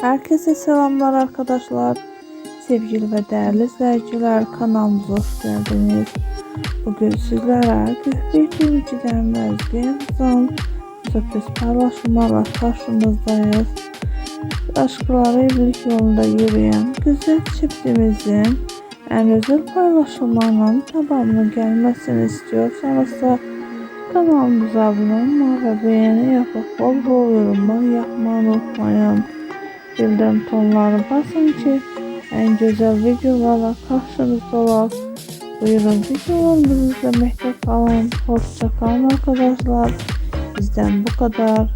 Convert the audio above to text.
Herkese selamlar arkadaşlar. Sevgili ve değerli izleyiciler kanalımıza hoş geldiniz. Bugün sizlere Gühbir Düğüncü'den ve Yıldız'ın sürpriz paylaşımlarla karşınızdayız. Aşkları evlilik yolunda yürüyen güzel çiftimizin en özel paylaşımlarının tamamını gelmesini istiyorsanız da kanalımıza abone olmayı ve beğeni yapıp bol bol yorumlar yapmayı unutmayın. Bildirim tonları basın ki en güzel videolarla karşınızda olalım. Buyurun videolarımızı izlemekte kalın. Hoşça kalın arkadaşlar. Bizden bu kadar.